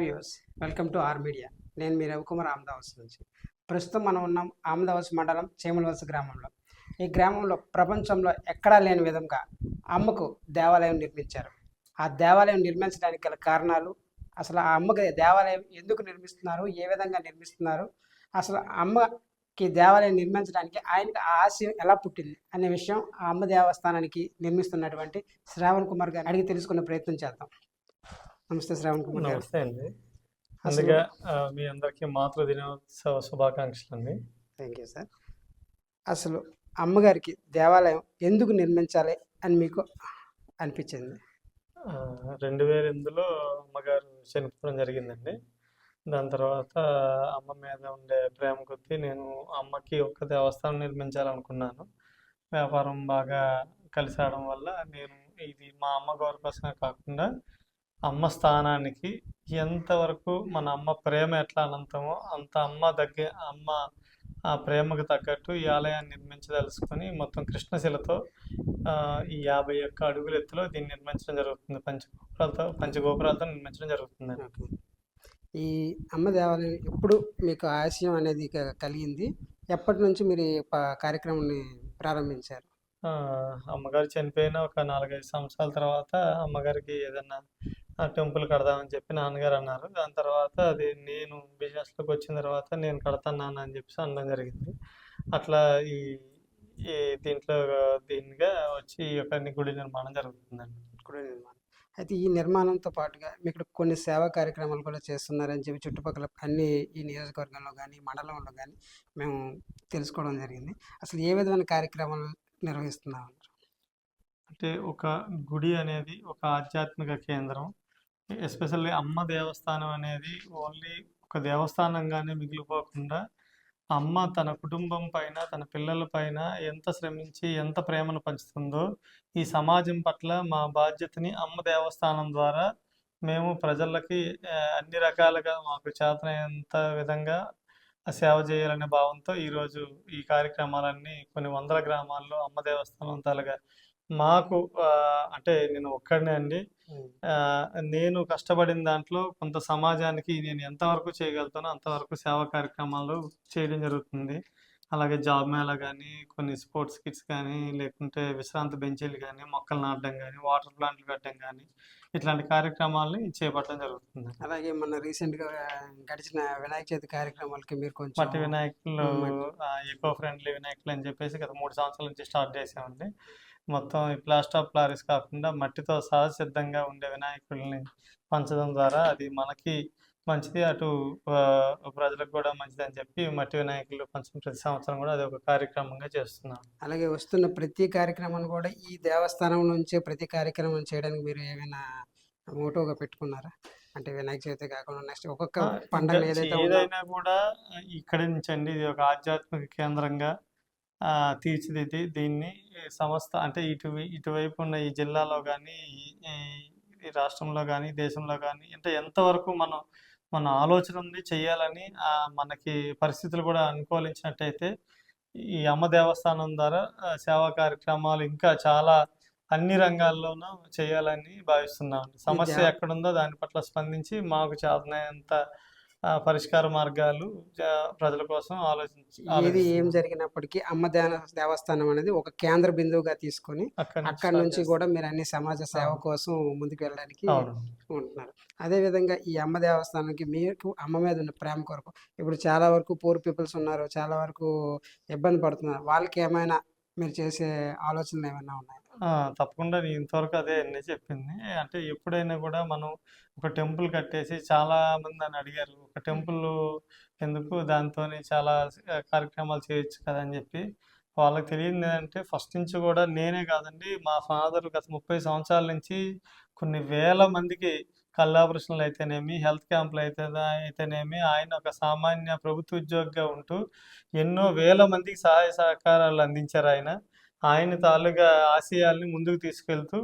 Views welcome to R media నేను మీ రవికుమార్ ఆమదావస్ నుంచి. ప్రస్తుతం మనం ఉన్నాం ఆమదావస్ మండలం చేమలవలస గ్రామంలో. ఈ గ్రామంలో ప్రపంచంలో ఎక్కడా లేని విధంగా అమ్మకు దేవాలయం నిర్మించారు. ఆ దేవాలయం నిర్మించడానికి గల కారణాలు అసలు ఆ అమ్మకి దేవాలయం ఎందుకు నిర్మిస్తున్నారు ఏ విధంగా నిర్మిస్తున్నారు అసలు ఆ అమ్మకి దేవాలయం నిర్మించడానికి ఆయనకి ఆ ఆశయం ఎలా పుట్టింది అనే విషయం ఆ అమ్మ దేవస్థానానికి నిర్మిస్తున్నటువంటి శ్రావణ్ కుమార్ గారిని అడిగి తెలుసుకునే ప్రయత్నం చేద్దాం. నమస్తే శ్రావణ్ కుమార్ నమస్తే అండి. ఆ, మీ అందరికీ మాతృ దినోత్సవ శుభాకాంక్షలు అండి థ్యాంక్ యూ సార్ అసలు అమ్మగారికి దేవాలయం ఎందుకు నిర్మించాలి అని మీకు అనిపించింది? రెండు వేల ఎనిమిదిలో అమ్మగారు చనిపోవడం జరిగిందండి. దాని తర్వాత అమ్మ మీద ఉండే ప్రేమ కొద్దీ నేను అమ్మకి ఒక దేవస్థానం నిర్మించాలనుకున్నాను. వ్యాపారం బాగా కలిసి రావడం వల్ల నేను ఇది మా అమ్మగారి కోసమే కాకుండా అమ్మ స్థానానికి ఎంతవరకు మన అమ్మ ప్రేమ ఎట్లా అనంతమో అంత అమ్మ దగ్గర అమ్మ ఆ ప్రేమకు తగ్గట్టు ఈ ఆలయాన్ని నిర్మించదలుచుకొని మొత్తం కృష్ణశిలతో ఈ యాభై ఒక్క అడుగుల ఎత్తులో దీన్ని నిర్మించడం జరుగుతుంది. పంచగోపురాలతో పంచగోపురాలతో నిర్మించడం జరుగుతుందండి ఓకే. ఈ అమ్మ దేవాలయం ఎప్పుడు మీకు ఆశయం అనేది కలిగింది? ఎప్పటి నుంచి మీరు కార్యక్రమాన్ని ప్రారంభించారు? అమ్మగారు చనిపోయిన ఒక నాలుగైదు సంవత్సరాల తర్వాత అమ్మగారికి ఏదన్నా టెంపుల్ కడదామని చెప్పి నాన్నగారు అన్నారు. దాని తర్వాత అది నేను బిజినెస్లోకి వచ్చిన తర్వాత నేను కడతాను నాన్న అని చెప్పేసి అనడం జరిగింది. అట్లా ఈ ఈ దీంట్లో దీనిగా వచ్చి ఈ యొక్క గుడి నిర్మాణం జరుగుతుందండి. గుడి నిర్మాణం. అయితే ఈ నిర్మాణంతో పాటుగా మీకు కొన్ని సేవా కార్యక్రమాలు కూడా చేస్తున్నారని చెప్పి చుట్టుపక్కల అన్ని ఈ నియోజకవర్గంలో కానీ మండలంలో కానీ మేము తెలుసుకోవడం జరిగింది. అసలు ఏ విధమైన కార్యక్రమాలు నిర్వహిస్తున్నాం అంటే ఒక గుడి అనేది ఒక ఆధ్యాత్మిక కేంద్రం. ఎస్పెషల్లీ అమ్మ దేవస్థానం అనేది ఓన్లీ ఒక దేవస్థానంగానే మిగిలిపోకుండా అమ్మ తన కుటుంబం పైన తన పిల్లల పైన ఎంత శ్రమించి ఎంత ప్రేమను పంచుతుందో ఈ సమాజం పట్ల మా బాధ్యతని అమ్మ దేవస్థానం ద్వారా మేము ప్రజలకి అన్ని రకాలుగా మాకు చేతనైనంత విధంగా సేవ చేయాలనే భావంతో ఈరోజు ఈ కార్యక్రమాలన్నీ కొన్ని వందల గ్రామాల్లో అమ్మ దేవస్థానం తలగా మాకు అంటే నేను ఒక్కడనే అండి. నేను కష్టపడిన దాంట్లో కొంత సమాజానికి నేను ఎంతవరకు చేయగలుగుతానో అంతవరకు సేవా కార్యక్రమాలు చేయడం జరుగుతుంది. అలాగే జాబ్ మేళా కానీ కొన్ని స్పోర్ట్స్ కిట్స్ కానీ లేకుంటే విశ్రాంతి బెంచీలు కానీ మొక్కలు నాటడం కానీ వాటర్ ప్లాంట్లు కట్టడం కానీ ఇట్లాంటి కార్యక్రమాలని చేపట్టడం జరుగుతుంది. అలాగే మన రీసెంట్గా గడిచిన వినాయక చవితి కార్యక్రమాలకి మీరు మట్టి కొంచెం వినాయకులు మట్టి- ఎకో ఫ్రెండ్లీ వినాయకులు అని చెప్పేసి గత మూడు సంవత్సరాల నుంచి స్టార్ట్ చేసామండి మొత్తం ఈ ప్లాస్టర్ ఆఫ్ ప్లారిస్ కాకుండా మట్టితో సహజ సిద్ధంగా ఉండే వినాయకుల్ని పంచడం ద్వారా అది మనకి మంచిది. అటు ప్రజలకు కూడా మంచిది అని చెప్పి మట్టి వినాయకులు పంచడం ప్రతి సంవత్సరం కూడా అది ఒక కార్యక్రమంగా చేస్తున్నాం అలాగే వస్తున్న ప్రతి కార్యక్రమాన్ని కూడా ఈ దేవస్థానం నుంచే ప్రతి కార్యక్రమం చేయడానికి మీరు ఏమైనా మోటోగా పెట్టుకున్నారా? అంటే వినాయక చవితి కాకుండా నెక్స్ట్ ఒక్కొక్క పండుగ ఏదైనా కూడా ఇక్కడి నుంచి అండి ఇది ఒక ఆధ్యాత్మిక కేంద్రంగా తీర్చిదిద్ది దీన్ని సంస్థ అంటే ఇటు ఇటువైపు ఉన్న ఈ జిల్లాలో కానీ ఈ రాష్ట్రంలో కానీ దేశంలో కానీ అంటే ఎంతవరకు మనం మన ఆలోచన ఉంది చేయాలని మనకి పరిస్థితులు కూడా అనుకూలించినట్టయితే ఈ అమ్మ దేవస్థానం ద్వారా సేవా కార్యక్రమాలు ఇంకా చాలా అన్ని రంగాల్లోనూ చేయాలని భావిస్తున్నాం సమస్య ఎక్కడుందో దాని పట్ల స్పందించి మాకు చేతనైనంత ఆ, పరిష్కార మార్గాలు ప్రజల కోసం ఆలోచించి ఏది ఏం. జరిగినప్పటికీ అమ్మ దేవ దేవస్థానం అనేది ఒక కేంద్ర బిందువుగా తీసుకొని అక్కడి నుంచి. కూడా మీరు అన్ని సమాజ సేవ. కోసం ముందుకు వెళ్ళడానికి ఉంటున్నారు అదేవిధంగా ఈ అమ్మ దేవస్థానానికి మీకు అమ్మ మీద ఉన్న ప్రేమ కొరకు ఇప్పుడు చాలా వరకు పూర్ పీపుల్స్ ఉన్నారు చాలా వరకు ఇబ్బంది పడుతున్నారు వాళ్ళకి ఏమైనా మీరు చేసే ఆలోచనలు ఏమైనా ఉన్నాయి తప్పకుండా ఇంతవరకు అదే అన్నీ చెప్పింది. అంటే ఎప్పుడైనా కూడా మనం ఒక టెంపుల్ కట్టేసి చాలా మంది నన్ను అడిగారు. ఒక టెంపుల్ ఎందుకు దాంతో చాలా కార్యక్రమాలు చేయొచ్చు కదా అని చెప్పి. వాళ్ళకి తెలియదు ఏంటంటే ఫస్ట్ నుంచి కూడా నేనే కాదండి మా ఫాదర్ గత ముప్పై సంవత్సరాల నుంచి కొన్ని వేల మందికి కళ్ళాపరేషన్లు అయితేనేమి హెల్త్ క్యాంపులు అయితే అయితేనేమి ఆయన ఒక సామాన్య ప్రభుత్వ ఉద్యోగిగా ఉంటూ ఎన్నో వేల మందికి సహాయ సహకారాలు అందించారు ఆయన. ఆయన తాలూగా ఆశయాల్ని ముందుకు తీసుకెళ్తూ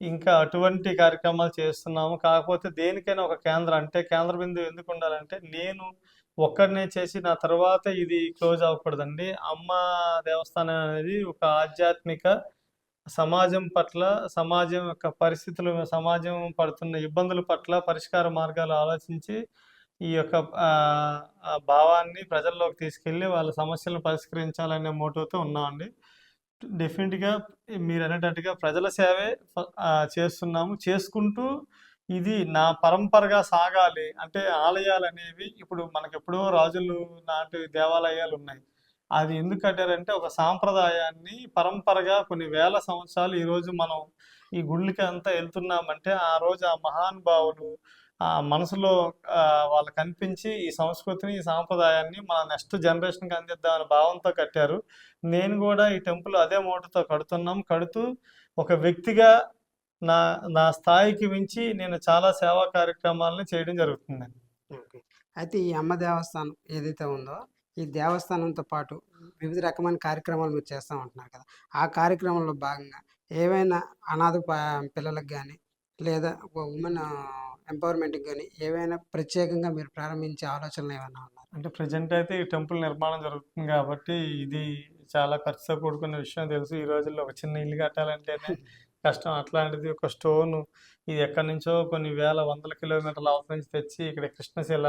ఇంకా అటువంటి కార్యక్రమాలు చేస్తున్నాము. కాకపోతే దేనికైనా ఒక కేంద్రం అంటే కేంద్ర బిందువు ఎందుకు ఉండాలంటే నేను ఒక్కడనే చేసి నా తర్వాత ఇది క్లోజ్ అవ్వకూడదండి. అమ్మ దేవస్థానం అనేది ఒక ఆధ్యాత్మిక సమాజం పట్ల సమాజం యొక్క పరిస్థితులు సమాజం పడుతున్న ఇబ్బందుల పట్ల పరిష్కార మార్గాలు ఆలోచించి ఈ యొక్క భావాన్ని ప్రజల్లోకి తీసుకెళ్ళి వాళ్ళ సమస్యలను పరిష్కరించాలనే మోటోతో ఉన్నామండి. డెఫినెట్గా మీరు అనేటట్టుగా ప్రజల సేవే చేస్తున్నాము. చేసుకుంటూ ఇది నా పరంపరగా సాగాలి. అంటే ఆలయాలు అనేవి ఇప్పుడు మనకి ఎప్పుడో రాజులు నాటి దేవాలయాలు ఉన్నాయి. అది ఎందుకు కట్టారంటే ఒక సాంప్రదాయాన్ని పరంపరగా కొన్ని వేల సంవత్సరాలు ఈరోజు మనం ఈ గుళ్ళకి అంతా వెళ్తున్నామంటే ఆ రోజు ఆ మహానుభావులు మనసులో వాళ్ళు వాళ్ళకి కనిపించి ఈ సంస్కృతిని ఈ సాంప్రదాయాన్ని మన నెక్స్ట్ జనరేషన్కి అందిద్దామని భావంతో కట్టారు. నేను కూడా ఈ టెంపుల్ అదే మోటుతో కడుతున్నాం. కడుతూ ఒక వ్యక్తిగా నా నా స్థాయికి మించి నేను చాలా సేవా కార్యక్రమాలను చేయడం జరుగుతుందండి. ఓకే. అయితే ఈ అమ్మ దేవస్థానం ఏదైతే ఉందో ఈ దేవస్థానంతో పాటు వివిధ రకమైన కార్యక్రమాలు మీరు చేస్తామంటున్నారు కదా ఆ కార్యక్రమంలో భాగంగా ఏవైనా అనాథ పిల్లలకు కానీ లేదా ఉమెన్ ఎంపవర్మెంట్కి కానీ ఏవైనా ప్రత్యేకంగా మీరు ప్రారంభించే ఆలోచనలు ఏమైనా ఉన్నారు అంటే ప్రజెంట్ అయితే ఈ టెంపుల్ నిర్మాణం జరుగుతుంది కాబట్టి ఇది చాలా ఖర్చుతో కూడుకున్న విషయం తెలుసు. ఈ రోజుల్లో ఒక చిన్న ఇల్లు కట్టాలంటేనే కష్టం. అట్లాంటిది ఒక స్టోన్ ఇది ఎక్కడి నుంచో కొన్ని వేల వందల కిలోమీటర్ల అవతల నుంచి తెచ్చి ఇక్కడ కృష్ణశిల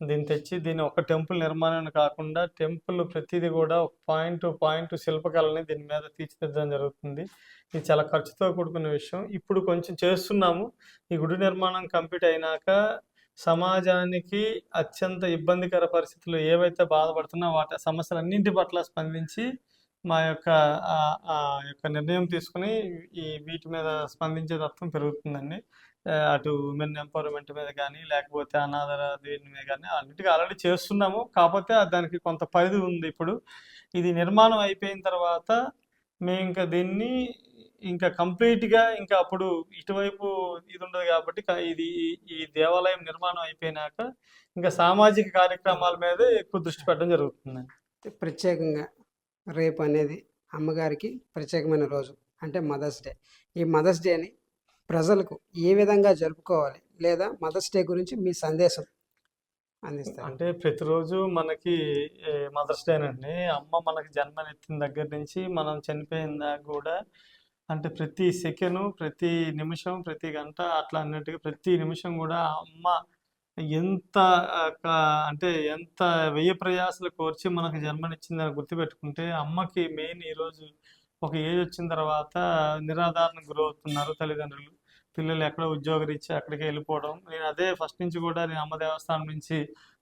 దీన్ని తెచ్చి దీన్ని ఒక టెంపుల్ నిర్మాణం కాకుండా టెంపుల్ ప్రతిదీ కూడా ఒక పాయింట్ టు పాయింట్ శిల్పకళని దీని మీద తీర్చిదిద్దడం జరుగుతుంది. ఇది చాలా ఖర్చుతో కూడుకున్న విషయం. ఇప్పుడు కొంచెం చేస్తున్నాము. ఈ గుడి నిర్మాణం కంప్లీట్ అయినాక సమాజానికి అత్యంత ఇబ్బందికర పరిస్థితులు ఏవైతే బాధపడుతున్నా వాటి సమస్యలన్నింటి పట్ల స్పందించి మా యొక్క ఆ, యొక్క నిర్ణయం తీసుకుని ఈ వీటి మీద స్పందించే తత్వం పెరుగుతుందండి. అటు ఉమెన్ ఎంపవర్మెంట్ మీద కానీ లేకపోతే అనాథర దీని మీద కానీ అన్నిటికీ ఆల్రెడీ చేస్తున్నాము. కాకపోతే దానికి కొంత పరిధి ఉంది ఇప్పుడు. ఇది నిర్మాణం అయిపోయిన తర్వాత మేము ఇంకా దీన్ని ఇంకా కంప్లీట్గా ఇంకా అప్పుడు ఇటువైపు ఇది ఉండదు కాబట్టి ఇది ఈ- దేవాలయం నిర్మాణం అయిపోయినాక ఇంకా సామాజిక కార్యక్రమాల మీద ఎక్కువ దృష్టి పెట్టడం జరుగుతుంది. ప్రత్యేకంగా రేపు అనేది అమ్మగారికి ప్రత్యేకమైన రోజు. అంటే మదర్స్ డే. ఈ మదర్స్ డేని ప్రజలకు ఏ విధంగా జరుపుకోవాలి లేదా మదర్స్ డే గురించి మీ సందేశం అందిస్తారు. అంటే ప్రతిరోజు మనకి మదర్స్ డే అండి అమ్మ మనకి జన్మనెత్తిన దగ్గర నుంచి మనం చనిపోయిన కూడా అంటే ప్రతి సెకండ్ ప్రతి నిమిషం ప్రతి గంట అట్లా అన్నట్టుగా ప్రతి నిమిషం కూడా అమ్మ ఎంత అంటే ఎంత వ్యయ ప్రయాసలు కోర్చి మనకు జన్మనిచ్చిందని గుర్తుపెట్టుకుంటే అమ్మకి మెయిన్ ఈరోజు ఒక ఏజ్ వచ్చిన తర్వాత నిరాధారణ గురవుతున్నారు తల్లిదండ్రులు. పిల్లలు ఎక్కడ ఉద్యోగరీత్యా అక్కడికి వెళ్ళిపోవడం. నేను అదే ఫస్ట్ నుంచి కూడా నేను అమ్మ దేవస్థానం నుంచి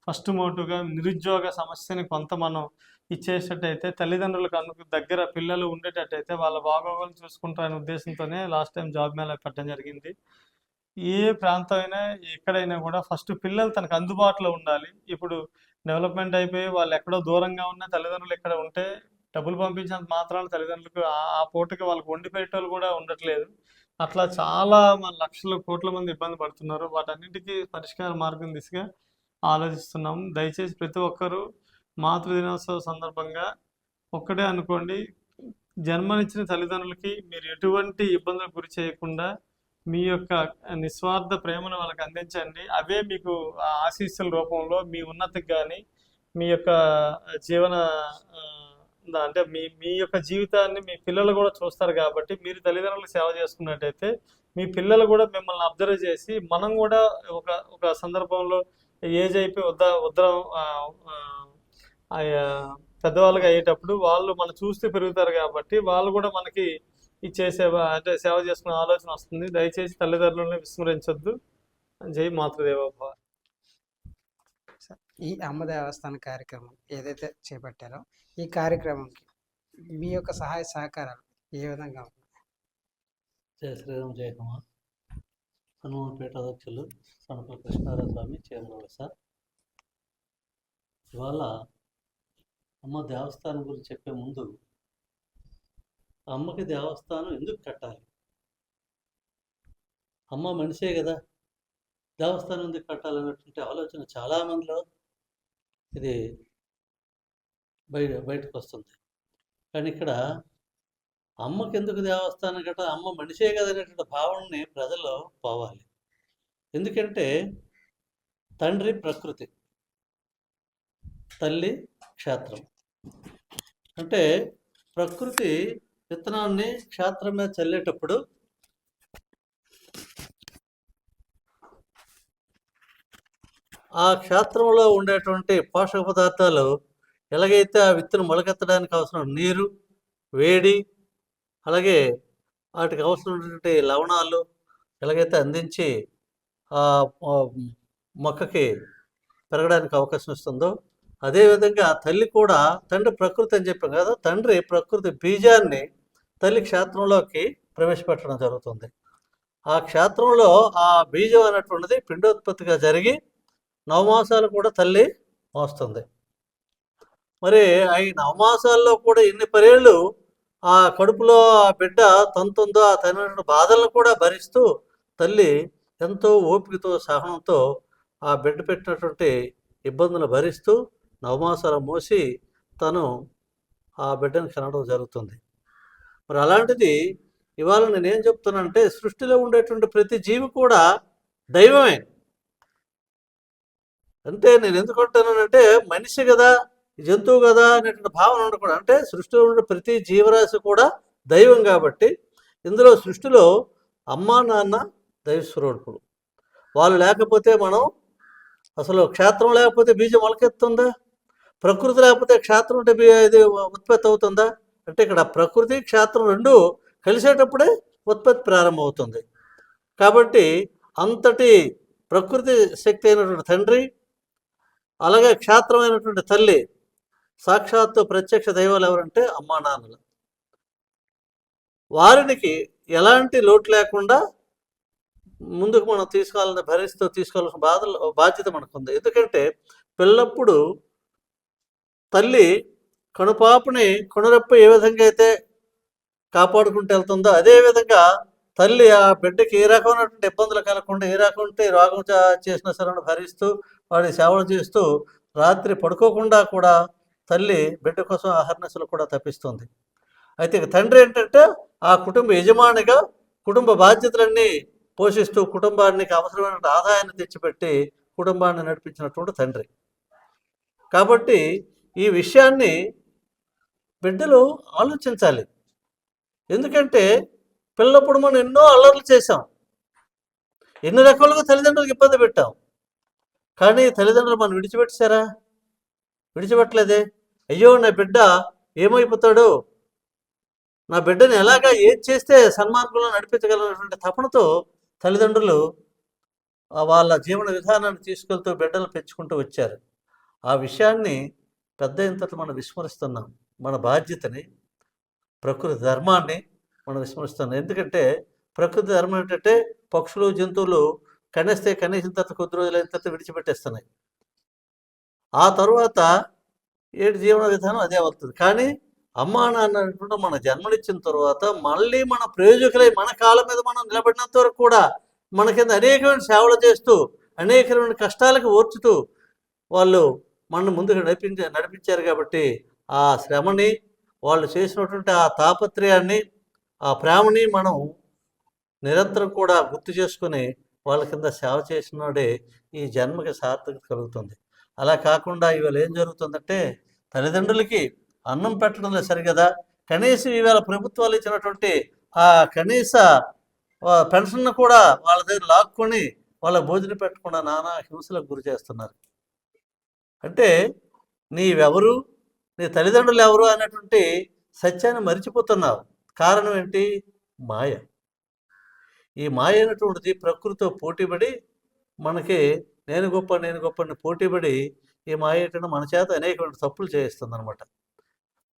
ఫస్ట్ మోటుగా నిరుద్యోగ సమస్యని కొంత మనం ఇచ్చేటట్టయితే తల్లిదండ్రులకు అందుకు దగ్గర పిల్లలు ఉండేటట్టయితే వాళ్ళ బాగోగులు చూసుకుంటారనే ఉద్దేశంతోనే లాస్ట్ టైం జాబ్ మేళ పెట్టడం జరిగింది. ఏ ప్రాంతం అయినా ఎక్కడైనా కూడా ఫస్ట్ పిల్లలు తనకు అందుబాటులో ఉండాలి. ఇప్పుడు డెవలప్మెంట్ అయిపోయి వాళ్ళు ఎక్కడో దూరంగా ఉన్న తల్లిదండ్రులు ఇక్కడ ఉంటే డబ్బులు పంపించినంత మాత్రాన తల్లిదండ్రులకు ఆ పూటకి వాళ్ళకి వండి పెట్టేవాళ్ళు కూడా ఉండట్లేదు. అట్లా చాలా మన లక్షల కోట్ల మంది ఇబ్బంది పడుతున్నారు. వాటన్నిటికీ పరిష్కార మార్గం దిశగా ఆలోచిస్తున్నాం. దయచేసి ప్రతి ఒక్కరూ మాతృ దినోత్సవ సందర్భంగా ఒక్కటే అనుకోండి. జన్మనిచ్చిన తల్లిదండ్రులకి మీరు ఎటువంటి ఇబ్బందులకు గురి చేయకుండా మీ యొక్క నిస్వార్థ ప్రేమను వాళ్ళకి అందించండి. అవే మీకు ఆ ఆశీస్సుల రూపంలో మీ ఉన్నతికి కానీ మీ యొక్క జీవన ఆ, అంటే మీ మీ యొక్క జీవితాన్ని మీ పిల్లలు కూడా చూస్తారు కాబట్టి మీరు తల్లిదండ్రులకు సేవ చేసుకున్నట్టయితే మీ పిల్లలు కూడా మిమ్మల్ని అబ్జర్వ్ చేసి మనం కూడా ఒక ఒక సందర్భంలో ఏజ్ అయిపోయి వద్ద ఉద్దరం ఆ, పెద్దవాళ్ళుగా అయ్యేటప్పుడు వాళ్ళు మనం చూస్తే పెరుగుతారు కాబట్టి వాళ్ళు కూడా మనకి ఇచ్చే సేవ అంటే సేవ చేసుకునే ఆలోచన వస్తుంది. దయచేసి తల్లిదండ్రులను విస్మరించొద్దు. జై మాతృదేవోభవ ఈ అమ్మ దేవస్థాన కార్యక్రమం ఏదైతే చేపట్టారో ఈ కార్యక్రమంకి మీ యొక్క సహాయ సహకారాలు ఏ విధంగా జయ శ్రీరామ్ జయ కుమార్ హనుమాన్పేట అధ్యక్షులు సనపల కృష్ణారావు స్వామి చేమరవాడ సార్. ఇవాళ అమ్మ దేవస్థానం గురించి చెప్పే ముందు అమ్మకి దేవస్థానం ఎందుకు కట్టాలి? అమ్మ మనిషే కదా. దేవస్థానం ఎందుకు కట్టాలన్నటువంటి ఆలోచన చాలా మందిలో ఇది బయట బయటకు వస్తుంది కానీ ఇక్కడ అమ్మకి ఎందుకు దేవస్థానం గట్రా? అమ్మ మనిషే కదా అనేటువంటి భావనని ప్రజలు పోవాలి. ఎందుకంటే తండ్రి ప్రకృతి తల్లి క్షేత్రం. అంటే ప్రకృతి విత్తనాన్ని క్షేత్రం మీద చల్లేటప్పుడు ఆ క్షేత్రంలో ఉండేటువంటి పోషక పదార్థాలు ఎలాగైతే ఆ విత్తును మొలకెత్తడానికి అవసరం నీరు వేడి అలాగే వాటికి అవసరమైనటువంటి లవణాలు ఎలాగైతే అందించి ఆ ఆ మొక్కకి పెరగడానికి అవకాశం ఇస్తుందో అదేవిధంగా తల్లి కూడా తండ్రి ప్రకృతి అని చెప్పాం కదా తండ్రి ప్రకృతి బీజాన్ని తల్లి క్షేత్రంలోకి ప్రవేశపెట్టడం జరుగుతుంది. ఆ క్షేత్రంలో ఆ బీజం అనేటువంటిది పిండోత్పత్తిగా జరిగి నవమాసాలు కూడా తల్లి మోస్తుంది. మరి ఈ నవమాసాల్లో కూడా ఎన్ని పరేళ్ళు ఆ కడుపులో ఆ బిడ్డ తంతుందో ఆ తన బాధలను కూడా భరిస్తూ తల్లి ఎంతో ఓపికతో సహనంతో ఆ బిడ్డ పెట్టినటువంటి ఇబ్బందులు భరిస్తూ నవమాసాలు మోసి తను ఆ బిడ్డను కనడం జరుగుతుంది. మరి అలాంటిది ఇవాళ నేనేం చెప్తున్నానంటే సృష్టిలో ఉండేటువంటి ప్రతి జీవి కూడా దైవమే. అంటే నేను ఎందుకు అంటానంటే మనిషి కదా జంతువు కదా అనేటువంటి భావన ఉండకూడదు. అంటే సృష్టిలో ఉండే ప్రతి జీవరాశి కూడా దైవం కాబట్టి ఇందులో సృష్టిలో అమ్మా నాన్న దైవస్వరూపుడు వాళ్ళు లేకపోతే మనం అసలు క్షేత్రం లేకపోతే బీజం మొలకెత్తుందా? ప్రకృతి లేకపోతే క్షేత్రం ఉంటే బీ- ఇది ఉత్పత్తి అవుతుందా? అంటే ఇక్కడ ప్రకృతి క్షేత్రం రెండు కలిసేటప్పుడే ఉత్పత్తి ప్రారంభమవుతుంది. కాబట్టి అంతటి ప్రకృతి శక్తి అయినటువంటి తండ్రి అలాగే క్షేత్రమైనటువంటి తల్లి సాక్షాత్తు ప్రత్యక్ష దైవాలు ఎవరంటే అమ్మా నాన్నలు. వారికి ఎలాంటి లోటు లేకుండా ముందుకు మనం తీసుకోవాలని భరిస్తూ తీసుకోవాల్సిన బాధలు బాధ్యత మనకుంది. ఎందుకంటే పిల్లప్పుడు తల్లి కనుపాపని కనురెప్ప ఏ విధంగా అయితే కాపాడుకుంటూ వెళ్తుందో అదే విధంగా తల్లి ఆ బిడ్డకి ఏ రకమైనటువంటి ఇబ్బందులు కలగకుండా ఏ రకమైన రోగం చా- చేసినా సరే భరిస్తూ వాడి సేవలు చేస్తూ రాత్రి పడుకోకుండా కూడా తల్లి బిడ్డ కోసం ఆహర్నశలు కూడా తప్పిస్తుంది. అయితే తండ్రి ఏంటంటే ఆ కుటుంబ యజమానిగా కుటుంబ బాధ్యతలన్నీ పోషిస్తూ కుటుంబానికి అవసరమైన ఆదాయాన్ని తెచ్చిపెట్టి కుటుంబాన్ని నడిపించినటువంటి తండ్రి. కాబట్టి ఈ విషయాన్ని బిడ్డలు ఆలోచించాలి. ఎందుకంటే పిల్లప్పుడు మనం ఎన్నో అల్లర్లు చేశాం. ఎన్ని రకాలుగా తల్లిదండ్రులకు ఇబ్బంది పెట్టాం. కానీ తల్లిదండ్రులు మనం విడిచిపెట్టారా విడిచిపెట్టలేదే. అయ్యో నా బిడ్డ ఏమైపోతాడు? నా బిడ్డని ఎలాగా ఏది చేస్తే సన్మార్గంలో నడిపించగలనటువంటి తపనతో తల్లిదండ్రులు వాళ్ళ జీవన విధానాన్ని తీసుకెళ్తూ బిడ్డలు పెంచుకుంటూ వచ్చారు. ఆ విషయాన్ని పెద్ద ఇంతటి మనం విస్మరిస్తున్నాం. మన బాధ్యతని ప్రకృతి ధర్మాన్ని మనం విస్మరిస్తున్నాం. ఎందుకంటే ప్రకృతి ధర్మం ఏంటంటే పక్షులు జంతువులు కనేస్తే కనీసం తర్వాత కొద్ది రోజులైన తర్వాత విడిచిపెట్టేస్తున్నాయి. ఆ తర్వాత ఏడు జీవన విధానం అదే అవుతుంది. కానీ అమ్మా నాన్న అనుకుంటే మన జన్మనిచ్చిన తర్వాత మళ్ళీ మన ప్రయోజకులై మన కాళ్ళ మీద మనం నిలబడినంత వరకు కూడా మన కింద అనేకమైన సేవలు చేస్తూ అనేకమైన కష్టాలకు ఓర్చుతూ వాళ్ళు మన ముందుకు నడిపించ నడిపించారు కాబట్టి ఆ శ్రమని వాళ్ళు చేసినటువంటి ఆ తాపత్రయాన్ని ఆ ప్రేమని మనం నిరంతరం కూడా గుర్తు చేసుకుని వాళ్ళ కింద సేవ చేసినోడే ఈ జన్మకి సార్థకత కలుగుతుంది. అలా కాకుండా ఇవాళ ఏం జరుగుతుందంటే తల్లిదండ్రులకి అన్నం పెట్టడం లేదు సరిగదా? కనీసం ఇవాళ ప్రభుత్వాలు ఇచ్చినటువంటి ఆ కనీస పెన్షన్ కూడా వాళ్ళ దగ్గర లాక్కొని వాళ్ళ భోజనం పెట్టకుండా నానా హింసలకు గురి చేస్తున్నారు. అంటే నీవెవరు? నీ తల్లిదండ్రులు ఎవరు? అనేటువంటి సత్యాన్ని మరిచిపోతున్నావు. కారణం ఏంటి? మాయ. ఈ మాయ అయినటువంటిది ప్రకృతితో పోటీపడి మనకి నేను గొప్ప నేను గొప్పని పోటీపడి ఈ మాయ మన చేత అనేకమైన తప్పులు చేయిస్తుంది అనమాట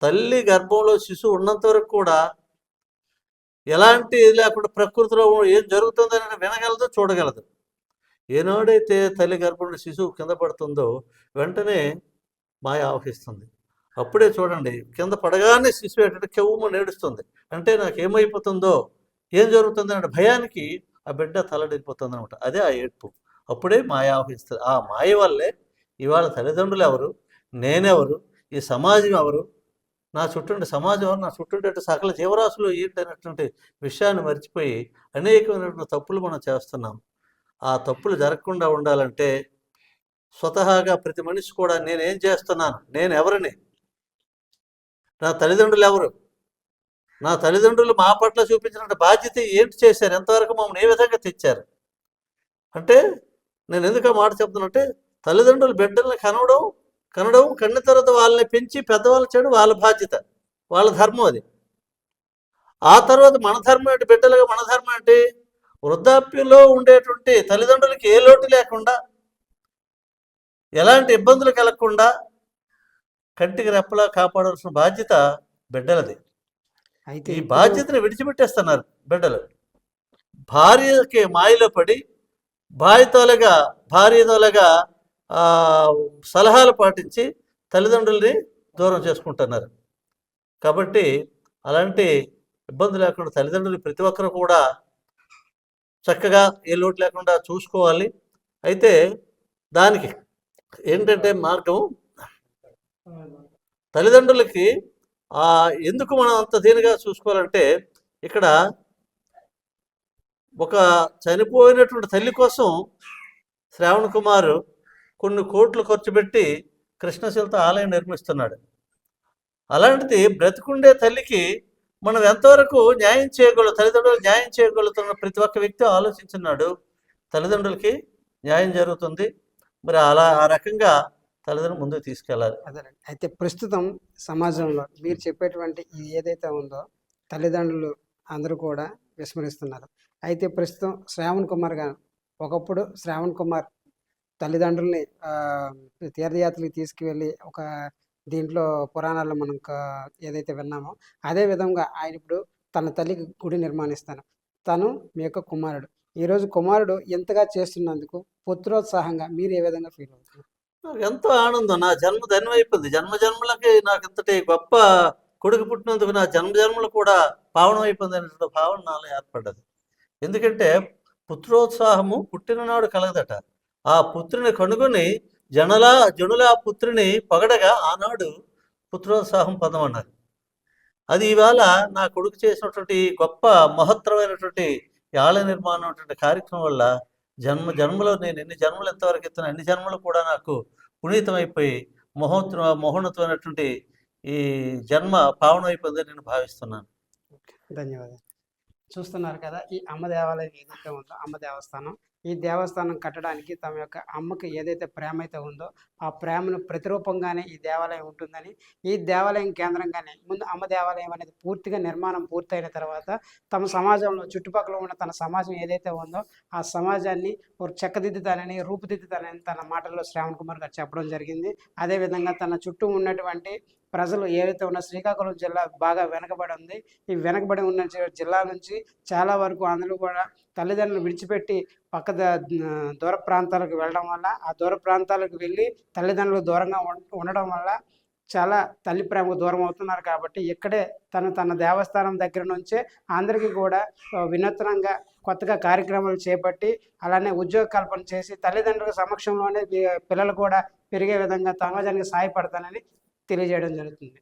తల్లి గర్భంలో శిశువు ఉన్నంత వరకు కూడా ఎలాంటి ఇది లేకుండా ప్రకృతిలో ఏం జరుగుతుందని వినగలదు చూడగలదు. ఏనాడైతే తల్లి గర్భంలో శిశువు కింద పడుతుందో వెంటనే మాయ ఆవహిస్తుంది. అప్పుడే చూడండి కింద పడగానే శిశువు ఏంటంటే కెవ్వుమ నేడుస్తుంది అంటే నాకు ఏమైపోతుందో ఏం జరుగుతుంది అంటే భయానికి ఆ బిడ్డ తలడిపోతుంది అనమాట అదే ఆ ఏడ్పు. అప్పుడే మాయాహిస్తుంది ఆ మాయ వల్లే ఇవాళ తల్లిదండ్రులు ఎవరు నేనెవరు ఈ సమాజం ఎవరు నా చుట్టూ సమాజం నా చుట్టూ సకల జీవరాశులు ఏంటనేటువంటి విషయాన్ని మర్చిపోయి అనేకమైనటువంటి తప్పులు మనం చేస్తున్నాం. ఆ తప్పులు జరగకుండా ఉండాలంటే స్వతహాగా ప్రతి మనిషి కూడా నేనేం చేస్తున్నాను నేను ఎవరిని నా తల్లిదండ్రులు ఎవరు? నా తల్లిదండ్రులు మా పట్ల చూపించిన బాధ్యత ఏంటి చేశారు? ఎంతవరకు మమ్మల్ని ఏ విధంగా తెచ్చారు? అంటే నేను ఎందుకు మాట చెప్తున్నట్టే తల్లిదండ్రులు బిడ్డల్ని కనవడం కనడం కన్న తర్వాత వాళ్ళని పెంచి పెద్దవాళ్ళు చేయడం వాళ్ళ బాధ్యత వాళ్ళ ధర్మం అది. ఆ తర్వాత మన ధర్మం ఏంటి? బిడ్డలుగా మన ధర్మం ఏంటి? వృద్ధాప్యంలో ఉండేటువంటి తల్లిదండ్రులకి ఏ లోటు లేకుండా ఎలాంటి ఇబ్బందులు కలగకుండా కంటికి రెప్పలా కాపాడాల్సిన బాధ్యత బిడ్డలది. అయితే ఈ బాధ్యతను విడిచిపెట్టేస్తున్నారు బిడ్డలు. భార్యకి మాయలో పడి భార్యతోలగా భార్యతోలగా ఆ, సలహాలు పాటించి తల్లిదండ్రుల్ని దూరం చేసుకుంటున్నారు. కాబట్టి అలాంటి ఇబ్బంది లేకుండా తల్లిదండ్రులు ప్రతి ఒక్కరు కూడా చక్కగా ఏ లోటు లేకుండా చూసుకోవాలి. అయితే దానికి ఏంటంటే మార్గం తల్లిదండ్రులకి ఎందుకు మనం అంత దీనిగా చూసుకోవాలంటే ఇక్కడ ఒక చనిపోయినటువంటి తల్లి కోసం శ్రావణ్ కుమార్ కొన్ని కోట్లు ఖర్చు పెట్టి కృష్ణశిలతో ఆలయం నిర్మిస్తున్నాడు. అలాంటిది బ్రతికుండే తల్లికి మనం ఎంతవరకు న్యాయం చేయగల తల్లిదండ్రులు న్యాయం చేయగలుగుతున్న ప్రతి ఒక్క వ్యక్తి ఆలోచించున్నాడు. తల్లిదండ్రులకి న్యాయం జరుగుతుంది. మరి అలా ఆ రకంగా తల్లిదండ్రులు ముందుకు తీసుకెళ్ళాలి. అదేనండి. అయితే ప్రస్తుతం సమాజంలో మీరు చెప్పేటువంటి ఇది ఏదైతే ఉందో తల్లిదండ్రులు అందరూ కూడా విస్మరిస్తున్నారు. అయితే ప్రస్తుతం శ్రావణ్ కుమార్ గారు ఒకప్పుడు శ్రావణ్ కుమార్ తల్లిదండ్రుల్ని తీర్థయాత్రలకు తీసుకువెళ్ళి ఒక దీంట్లో పురాణాల్లో మనం ఏదైతే విన్నామో అదే విధంగా ఆయన ఇప్పుడు తన తల్లికి గుడి నిర్మాణిస్తాను. తను మీ యొక్క కుమారుడు. ఈరోజు కుమారుడు ఎంతగా చేస్తున్నందుకు పుత్రోత్సాహంగా మీరు ఏ విధంగా ఫీల్ అవుతున్నారు? నాకు ఎంతో ఆనందం. నా జన్మ ధన్యమైపోయింది. జన్మ జన్మలకి నాకు ఇంతటి గొప్ప కొడుకు పుట్టినందుకు నా జన్మ జన్మలు కూడా పావనం అయిపోయింది అనేటువంటి భావన నాలో ఏర్పడ్డది. ఎందుకంటే పుత్రోత్సాహము పుట్టిననాడు కలగదట. ఆ పుత్రుని కనుగొని జనలా జనుల ఆ పుత్రుని పొగడగా ఆనాడు పుత్రోత్సాహం పదం అన్నారు అది ఇవాళ నా కొడుకు చేసినటువంటి గొప్ప మహత్తరమైనటువంటి ఆలయ నిర్మాణం అటువంటి కార్యక్రమం వల్ల జన్మ జన్మలో నేను ఎన్ని జన్మలు ఎంతవరకు ఎత్తున్నా అన్ని జన్మలు కూడా నాకు పునీతమైపోయి మహోత్తర మహోన్నతమైనటువంటి ఈ జన్మ పావనం అయిపోయిందని నేను భావిస్తున్నాను. ధన్యవాదాలు. చూస్తున్నారు కదా ఈ అమ్మ దేవాలయం ఏదైతే ఉందో అమ్మ దేవస్థానం. ఈ దేవస్థానం కట్టడానికి తమ యొక్క అమ్మకి ఏదైతే ప్రేమ అయితే ఉందో ఆ ప్రేమను ప్రతిరూపంగానే ఈ దేవాలయం ఉంటుందని ఈ దేవాలయం కేంద్రంగానే ముందు అమ్మ దేవాలయం అనేది పూర్తిగా నిర్మాణం పూర్తయిన తర్వాత తమ సమాజంలో చుట్టుపక్కల ఉన్న తన సమాజం ఏదైతే ఉందో ఆ సమాజాన్ని ఒక చెక్కదిద్దుతానని రూపుదిద్దుతానని తన మాటల్లో శ్రావణ్ కుమార్ గారు చెప్పడం జరిగింది. అదేవిధంగా తన చుట్టూ ఉన్నటువంటి ప్రజలు ఏవైతే ఉన్న శ్రీకాకుళం జిల్లా బాగా వెనకబడి ఉంది. ఈ వెనకబడి ఉన్న జిల్లా నుంచి చాలా వరకు అందరూ కూడా తల్లిదండ్రులు విడిచిపెట్టి పక్క ద- దూర ప్రాంతాలకు వెళ్ళడం వల్ల ఆ దూర ప్రాంతాలకు వెళ్ళి తల్లిదండ్రులు దూరంగా ఉండడం వల్ల చాలా తల్లి ప్రేమకు దూరం అవుతున్నారు కాబట్టి ఇక్కడే తను తన దేవస్థానం దగ్గర నుంచే అందరికీ కూడా వినూత్నంగా కొత్తగా కార్యక్రమాలు చేపట్టి అలానే ఉద్యోగ కల్పన చేసి తల్లిదండ్రుల సమక్షంలోనే పిల్లలు కూడా పెరిగే విధంగా సమాజానికి సహాయపడతానని తెలియజేయడం జరుగుతుంది.